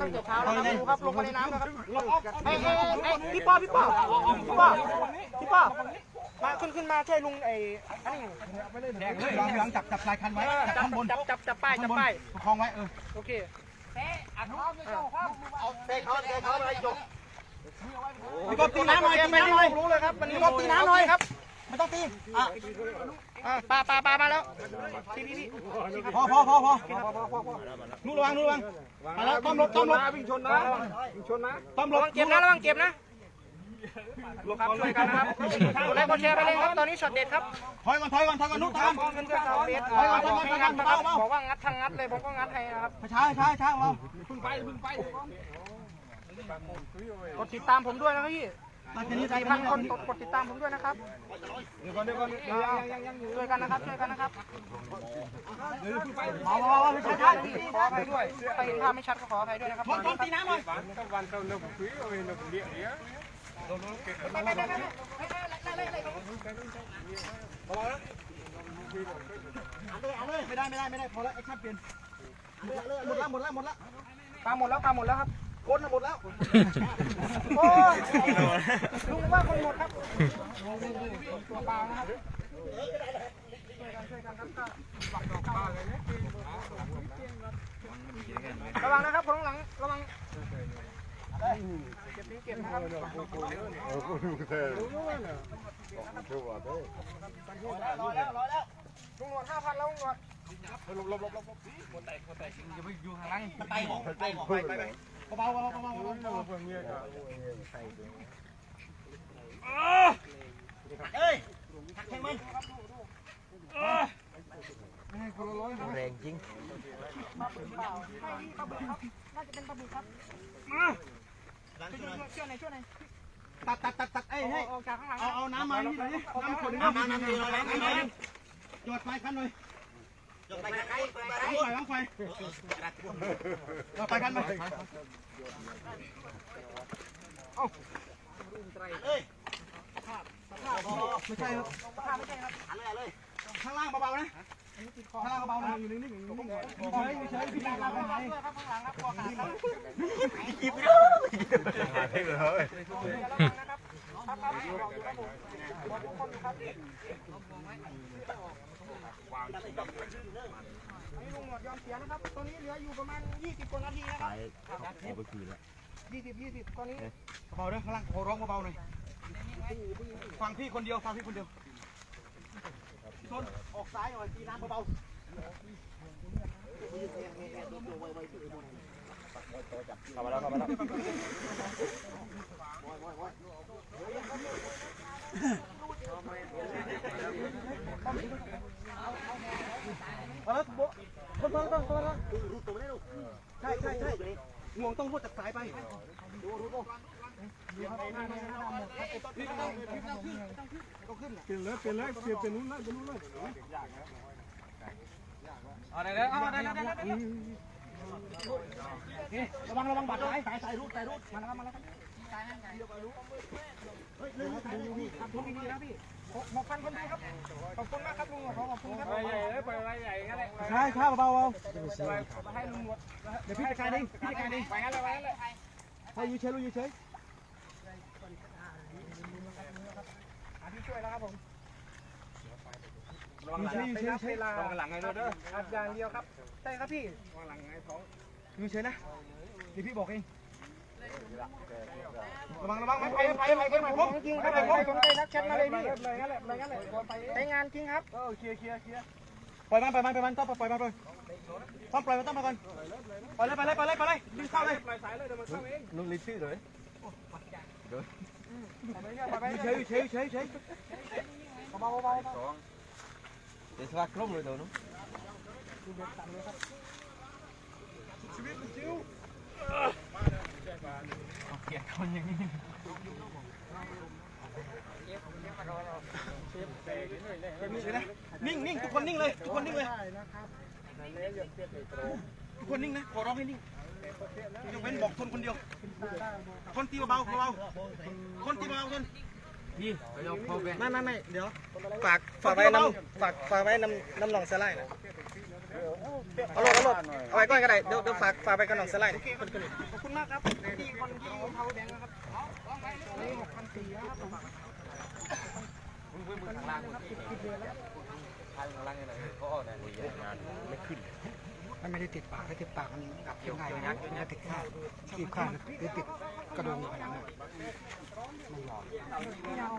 ตั้งแต่เช้าแล้วครับดูครับลงมาในน้ำนะครับไอ้ไอ้ไอ้พี่ป้อพี่ป้อพี่ป้อพี่ป้อมาขึ้นขึ้นมาช่วยลุงไอ้อันนี้หลังหลังจับจับสายคันไว้จับข้างบนจับจับจับป้ายจับป้ายประคองไว้เออโอเคพี่กบตีน้ำหน่อยตีน้ำหน่อยรู้เลยครับวันนี้พี่กบตีน้ำหน่อยครับไม่ต้องตีอะ ปลาปลาปลามาแล้วพี่พี่พี่พอพอพอพอนู่นระวังนู่นระวังมาแล้วต้อมรถต้อมรถวิ่งชนนะวิ่งชนนะต้อมรระถวังเก็บนะระวังเก็บนะครับช่วยกันครับกดไลค์กดแชร์ไปเลยครับ ตอนนี้ช็อตเด็ดครับ ถอยก่อนถอยก่อนถอยก่อนนู่นทางเพื่อนเพื่อนเราเบสบอกให้งัดนะครับบอกว่างัดทางงัดเลยผมก็งัดให้นะครับช้าช้าช้าของเราพึ่งไปพึ่งไปกดติดตามผมด้วยนะครับพี่ตาแค่นี้ตา สี่แค่พันนี้คนกดติดตามผมด้วยนะครับเดี๋ยวก่อนเดี๋ยวก่อนยังยังยังช่วยกันนะครับช่วยกันนะครับเอาเอาเอาช้าช้าขออภัยด้วยใครเห็นภาพไม่ชัดก็ขออภัยด้วยนะครับต้อมต้อมตีน้ำหน่อยวันก็วันเราเราคุยเอาเองเราเลี้ยงเลี้ยงไม่ไม่ไม่ไม่ไม่เอาเลยไม่ได้ไม่ได้ไม่ได้พอแล้วแอคชั่นเปลี่ยนหมดแล้วหมดแล้วหมดแล้วปลาหมดแล้วปลาหมดแล้วครับ ก้นหมดแล้ว โอ้ยลุงว่าคนหมดครับตัวปลานะครับระวังนะครับคนข้างหลังระวังเก็บนี้เก็บนะครับลุงหนวดห้าพันแล้วลุงหนวดไปบอกไปบอกไปไปเบาเบาเบาเบาเบาเอ้ยแข่งมันแรงจริงปลาบึกเปล่าไม่นี่ปลาบึกครับน่าจะเป็ นปลาบึกครับช่วยช่วยหน่อยช่วยหน่อยตัดตัดตัดตัดเอ้ยให้ออกจากข้างหลังเอาเอาน้ำมานี่หน่อยน้ำขวดน้ำน้ำน้ำดีเลยน้ำดีจอดไฟคันหน่อยจอด ไฟคันไฟไฟไฟจอดไฟคันไปเอ้ยไม่ใช่ครับข้าไม่ใช่ครับข้างล่างเบาๆนะข้างล่างเบาๆนะอยู่นิ่งๆอยู่เฉยๆเฉยๆพี่ตาเราไปไหนข้างหลังครับตัวขาดครับนะครับครับครับบอกอยู่ครับครับ อันนี้ลุงหนวดยอมเสียนะครับ ตอนนี้เหลืออยู่ประมาณ 20กว่านาทีนะครับ เอาไปคืนแล้ว20 20ตอนนี้เบาๆด้วยข้างล่างขอร้องเบาๆหน่อย ฟังพี่คนเดียว ฟังพี่คนเดียวพี่ชนออกซ้ายหน่อยตีน้ำเบาๆเข้ามาแล้วเข้ามาแล้ว เอาแล้วโบคนคนคนคนรูดตัวไม่ได้ลูกใช่ใช่ใช่งวงต้องรูดจากสายไปดูรูดโบเปลี่ยนเลยเปลี่ยนเลยเปลี่ยนเป็นนู้นเลยเป็นนู้นเลยเอาได้แล้วเอาได้แล้วได้แล้วระวังระวังบาดสายสายสายรูดสายรูดมาแล้วมาแล้ว เฮ้ยเรื่องสายรูดพี่ขอบคุณดีนะพี่หกพันคนดูครับขอบคุณมากครับลุงขอบคุณครับใหญ่เลยไปอะไรใหญ่งั้นแหละใช่ข้าวเบาเบาให้ลุงหนวดเดี๋ยวพี่จัดการเองพี่จัดการเองไปงั้นเลยไปงั้นเลยให้ยูเฉยยูเฉยหาที่ช่วยแล้วครับผมระวังหลังยูเฉยยูเฉยระวังหลังไงเด้ออัดอย่างเดียวครับใช่ครับพี่วังหลังไงท้องยูเฉยนะเดี๋ยวพี่บอกเอง ระวังระวังไม่ไปไม่ไปไม่ไปไม่ขพ้องจริงครับผมสนใจทักแชทมาเลยพี่เลยงั้นแหละเลยงั้นแหละใช้งานจริงครับเออเคลียร์เคลียร์เคลียร์ปล่อยมันปล่อยมันปล่อยมันต้องปล่อยมันปล่อยต้องปล่อยมันต้องมาก่อนปล่อยเลยไปเลยไปเลยไปเลยดึงเข้าเลยปล่อยสายเลยเดี๋ยวมันเข้าเองลุงลิซี่เลยเฉยเฉยเฉยเฉยเบาๆเบาเดี๋ยวสลักล้มเลยตัว นู้นนิ่งนิ่งทุกคนนิ่งเลยทุกคนนิ่งเลยทุกคนนิ่งนะขอร้องให้นิ่งยกเว้นบอกทนคนเดียว คนตีเบาเบาคนตีเบาคนไม่ไม่ไม่เดี๋ยวฝากฝากไว้น้ำฝากฝากไว้น้ำน้ำหนองสไลด์นะเอาลงเอาลงเอาไว้ก่อนก็ได้เดี๋ยวเดี๋ยวฝากฝากไปกับน้องสไลด์ คุณมากครับที่คนที่เทาแดงนะครับนี่หกพันสี่ครับผมข้างล่างนี่เลยเขาออกเนี่ยงานไม่ขึ้นมันไม่ได้ติดปากถ้าติดปากมันกลับยังไงนะมันติดข้างขีบข้างหรือติดกระดูกผนังอะไม่ยอม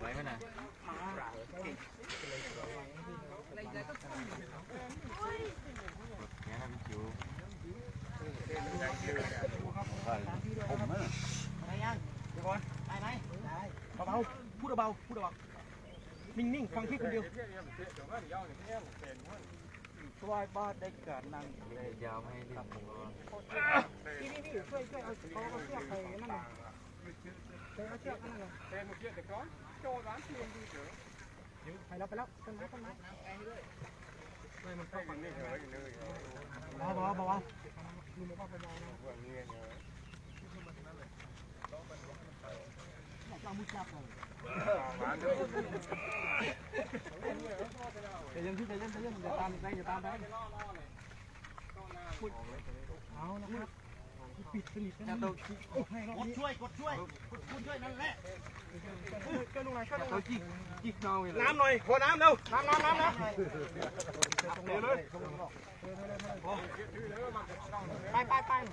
ไว้ไหมนะเนี่ยนะ พูดออกนิ่งๆฟังพี่คนเดียวทวายบ้าได้เกิดนั่งเลยยาวให้ดิ้นนี่นี่นี่ช่วยช่วยเอาเขาเอาเชือกไปนั่นน่ะเอาเชือกนั่นน่ะเลยนเชือร้านเพียดีเถอะไปแล้วไปแล้วต้นไม้ต้นไม้ไม่มันเข้าไปนี่เหรออยู่เลยบ้าบ้าบ้าบ้าดูมันก็ไปบ้านะวันนี้ไงเนอะจะอามือจับเลย chạy dân chạy dân chạy dân giờ tan đây giờ tan đấy áo nó mất bịt cái bịt cái đầu cột chuôi cột chuôi cột chuôi nó lẹ cái lúc này cái lúc này chỉ chỉ nào vậy nám rồi có nám đâu nám nám nám nám đi lên bay bay bay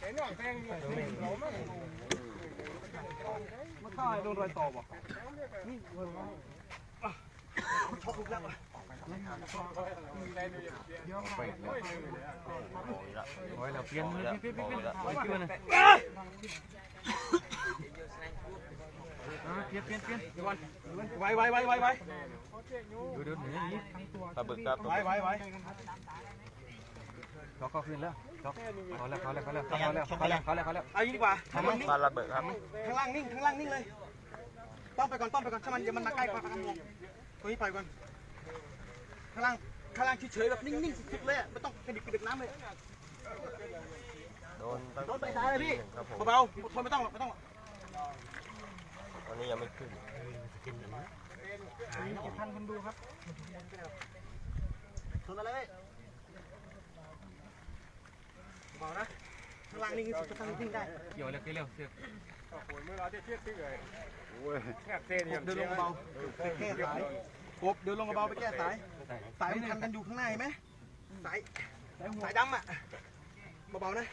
đến rồi đang lốm มาถ่ายโดนรอยต่อบ่นี่ชอบลุกแล้วไปเลยโอ้ยเราเพี้ยนเลยเพี้ยนเพี้ยนเพี้ยนเพี้ยนเพี้ยนเพี้ยนเพี้ยนดูวันไว้ไว้ไว้ไว้ไว้ดูดูนี่ตะบึกครับไว้ไว้ไว้เขาก็ขึ้นแล้ว เขาเขาแล้วเขาแล้วเขาแล้วเขาแล้วเขาแล้วเขาแล้วเขาแล้วเอาอย่างนี้ดีกว่าทำมันปาระเบิดครับข้างล่างนิ่งข้างล่างนิ่งเลยต้อมไปก่อนต้อมไปก่อนถ้ามันเดี๋ยวมันมาใกล้กว่าข้างบนตัวนี้ไปก่อนข้างล่างข้างล่างเฉยๆแบบนิ่งๆสุดๆเลยไม่ต้องกระดิกกระดิกน้ำเลยโดนตั้งต้นไปซ้ายเลยพี่เบาๆทนไม่ต้องหรอกไม่ต้องหรอกตอนนี้ยังไม่ขึ้นพันคนดูครับทนอะไร เลยเบานะข้างล่างนิ่งสุดๆข้างล่างนิ่งได้เกี่ยวเร็วเกี่ยวเร็วเสือกเดินลงเบาไปแก้สายกบเดินลงเบาไปแก้สายสายมันพันกันอยู่ข้างหน้าเห็นไหมสายสายดำอะเบาๆนะ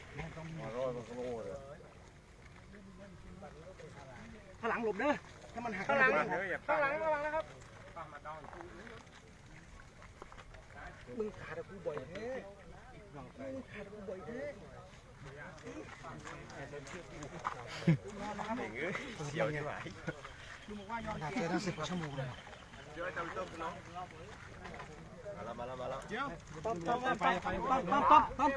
ข้างหลังหลบเด้อถ้ามันหักข้างหลังข้างหลังระวังนะครับมึงขาดกูบ่อยแท้มึงขาดกูบ่อยแท้ เสียวยังไงหนักเกินตั้งสิบชั่วโมงเลยมาแล้วมาแล้วมาแล้วเดี๋ยวปั๊บปั๊บปั๊บปั๊บปั๊บปั๊บปั๊บ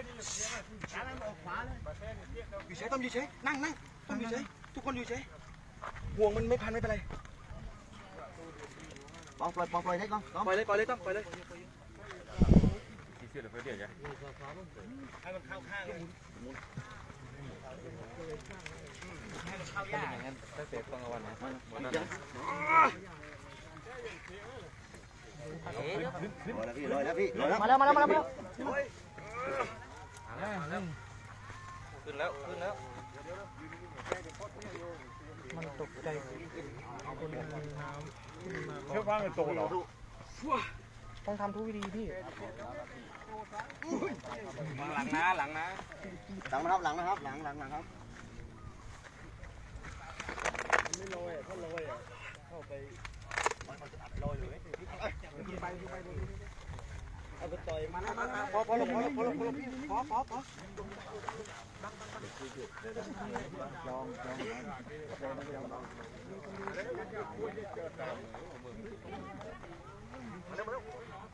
อยู่เฉยต้องอยู่เฉยนั่งนั่งต้องอยู่เฉยทุกคนอยู่เฉยห่วงมันไม่พันไม่เป็นไรปองปล่อยปองปล่อยได้กองปล่อยเลยปล่อยเลยต้องปล่อยเลป ที่เสื้อเหลือเพื่อเดียวจ้ะถ้าเป็นอย่างนั้นถ้าเสพต้องเอาวันนะวันนั้นลอยแล้วพี่ลอยแล้วมาแล้วมาแล้วมาแล้วมาแล้วขึ้นแล้วขึ้นแล้วมันตกใจเชื่อว่ามันโตเหรอต้องทำทุกวิธีพี่ หลังนะหลังนะหลังนะครับหลังนะครับหลังหลังหลังครับไม่ลอยเขาลอยอ่ะเข้าไปลอยเลยไปไปเอาไปต่อยมันนะพอพอลงพอลงพอลงพอพอพอลองลองลอง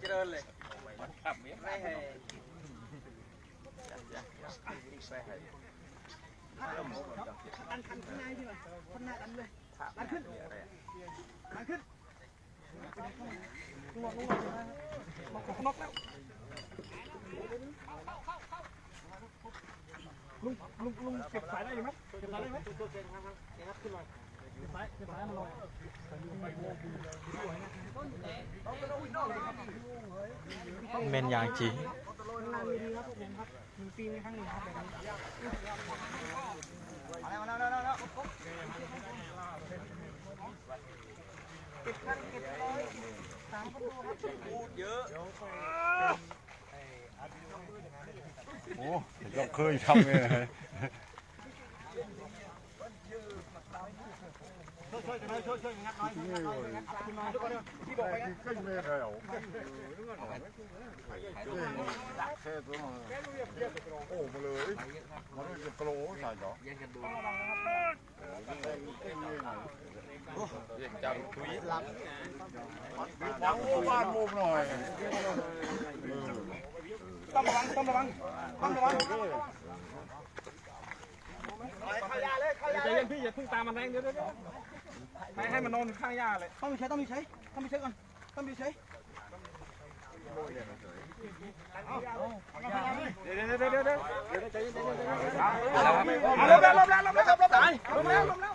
เจริญเลยไม่ให้ดันคันข้างในดีกว่าคนหน้าดันเลยดันขึ้นดันขึ้นลงลงลงนกนกแล้วลุงลุงลุงเก็บสายได้ไหมเก็บสายได้ไหมเก็บขึ้น หน่อยเก็บสายเก็บสายมาลงเมนยางจีมาแล้วมาแล้วมาแล้วพูดเยอะโอ้ยเคยทำไง ช่วยช่วยช่วยช่วยงัดหน่อยงัดหน่อยงัดขึ้นมาทุกคนที่บอกไปนะก็ไม่ได้เอาแค่ตัวมาโอ้มาเลยมันจะโกรใส่เหรอเรียกจำทุยยังโอ้บ้านมุมหน่อยต้องระวังต้องระวังต้องระวังข้ายาเลยข้ายาใจเลยเย็นพี่อย่าเพิ่งตามมันแรงเดี๋ยวเดี๋ยว ให้ให้มันนอนข้างหญ้าเลยต้องมีใช้ต้องมีใช้ต้องมีใช้ก่อนต้องมีใช้เดี๋ยวเดี๋ยวเดี๋ยวเดี๋ยวเดี๋ยวลบแล้วลบแล้วลบแล้วลบแล้วตายลบแล้วลบแล้ว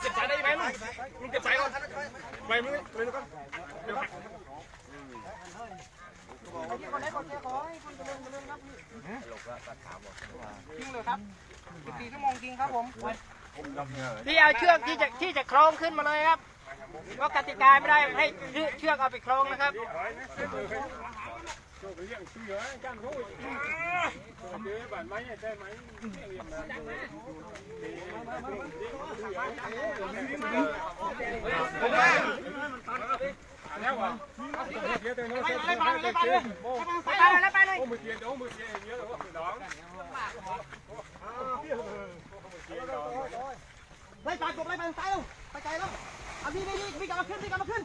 เก็บสายได้ไหมลุงเก็บสายก่อนไปมึงไปมึงก่อนเดี๋ยว จริงเลยครับ14ชั่วโมงจริงครับผมที่เอาเชือกที่จะที่จะคล้องขึ้นมาเลยครับก็กติกาไม่ได้ให้เชือกเอาไปคล้องนะครับไล่ปลากบไล่ไปทางซ้ายเร็วไปไกลแล้วเอาพี่พี่พี่กลับมาขึ้นพี่กลับมาขึ้น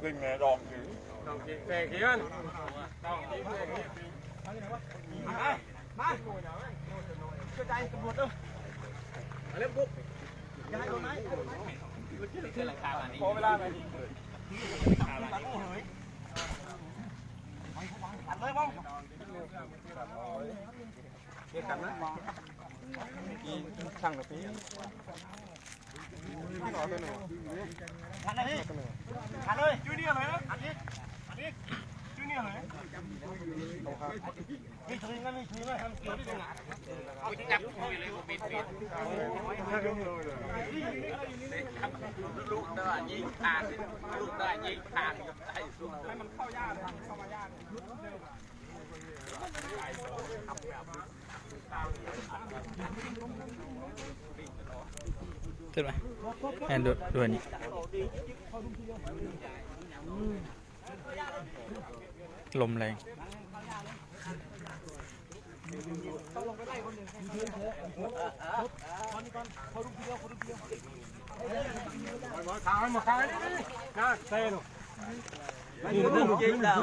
เล่นไงดอกถึงต้องกินแฝงเขียนต้องกินแฝงมามาเชื่อใจตำรวจเร็วมาเร็วปุ๊บอย่าให้โดนไม้อย่าให้โดนไม้ขอเวลา หน่อยตัดเลยมองเดี๋ยวกันนะช่างกับพี่ตัดเลยพี่ตัดเลยจูเนียร์เลยนะอันนี้อันนี้ จับมือเลยผมปิดปิดลูกได้ยิงขาดลูกได้ยิงขาดกับไอ้สุดให้มันเข้าหญ้าเลยเข้ามาหญ้าขึ้นไหมแอนดูดูอันนี้ลมแรง ทางมาทางนี้นะเต้นจริงแล้ว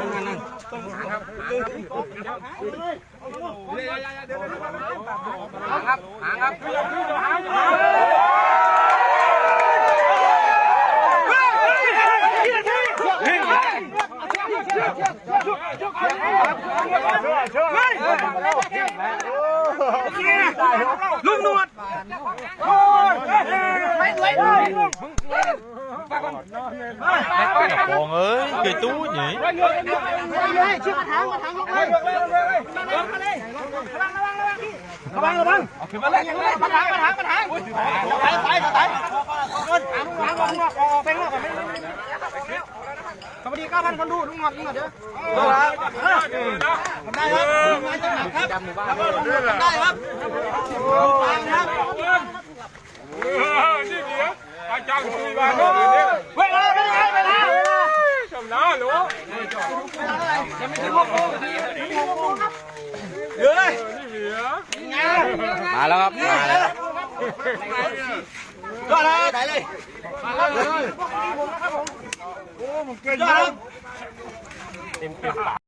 ต้องหางครับหางครับเดี๋ยวเดี๋ยวเดี๋ยวหางครับหางครับหางลุงนวดโองเอ้ยเกยตู้หนีเลยเชือกกระถางกระถางลงเลยมาเลยมาเลยระวังระวังระวังระวังระวังมาเลยมาทางมาทางมา ทางสายสายสายเงินลุงหวังลุงหวังออกไปข้างนอกก่อนไม่ไม่ สวัสดีเก้าพันคนดูลุงหวังลุงหวังเด้อทำได้ครับทำได้จังหนักครับทำได้ครับฟังครับนี่เดียวอาจารย์คุยมาเวลาเป็นไงเวลาชำนาญหรือยังไม่ถึงหกโมงเฮ้ยนี่เดียวมาแล้วครับมาแล้วก็เลยไหนเลยมาเลย โอ้มึงเก่งมากเต็มเต็มปาก